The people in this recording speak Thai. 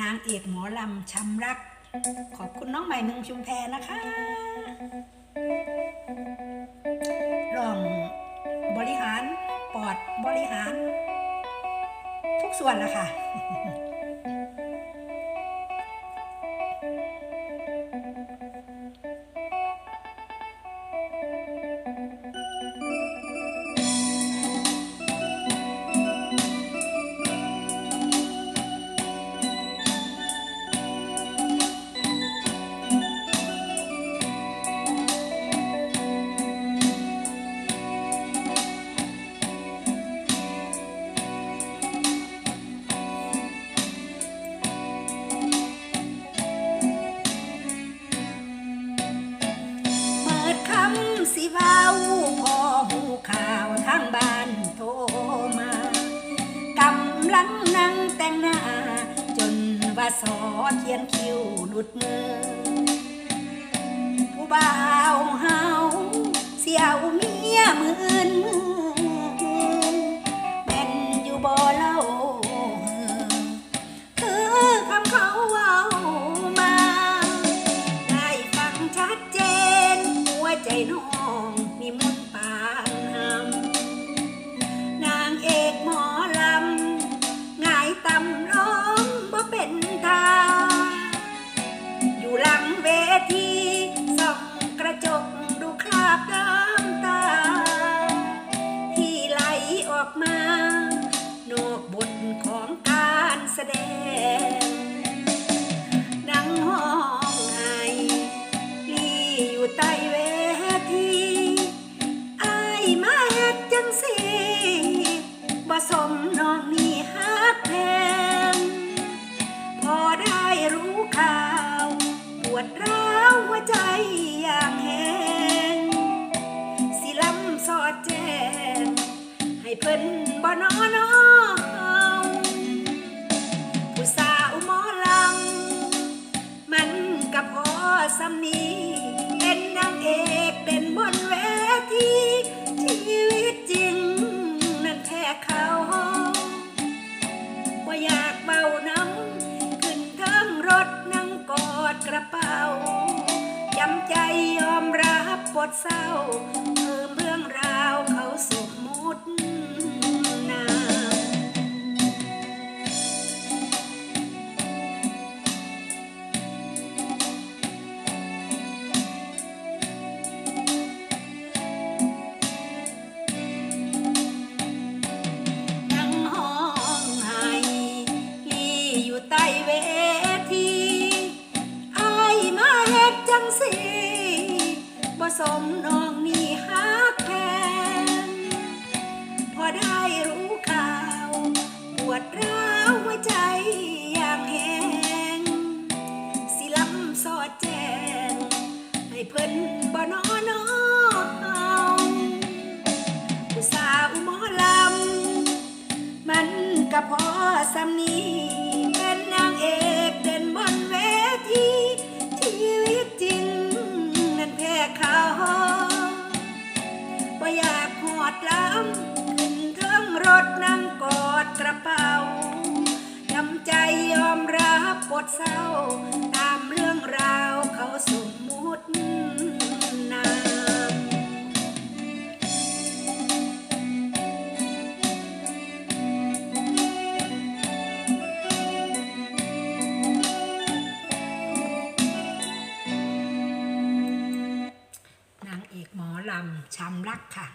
นางเอกหมอลำช้ำรัก ขอบคุณน้องใหม่เมืองชุมแพนะคะลองบริหารปอดบริหาร ทุกส่วนละค่ะ ลังนั่งแต่งหน้า จนว่าสอเขียนคิ้วหลุดมือ ผู้บ่าวเฮาเสียวเมียมื่นมือแม่นอยู่บ่เล่าคือคำเขาเว้ามา ได้ฟังชัดเจนหัวใจน้อง เวทีส่องกระจกดูคราบน้ำตา ที่ไหลออกมา นอกบทของการแสดงนั่งห้องไห้ลีอยู่ใต้เวทีอายมาเฮ็ดจังสิบ่สมน้องนี่ฮักแพ วดร้าวหัวใจอย่างแหงสิลำสอดแจงให้เพิ่นบ่นอนอผู้สาวหมอลำมันกับพอสำนีเป็นนางเอกเด่นบนเวทีชีวิตจริงนั่นแค่เขาว่าอยากเบาน้ กระเป๋า จำใจยอมรับบทเศร้า เพิ่มเรื่องราวเขาสมมุตินามนั่งห้องไห้ลีอยู่ใต บ่สากหอดล้ำขึ้นเทิงรถนั่งกอดกระเป๋าจำใจยอมรับบทเศร้า ตามเรื่องราวเขาสมมุติ ลำช้ำรักค่ะ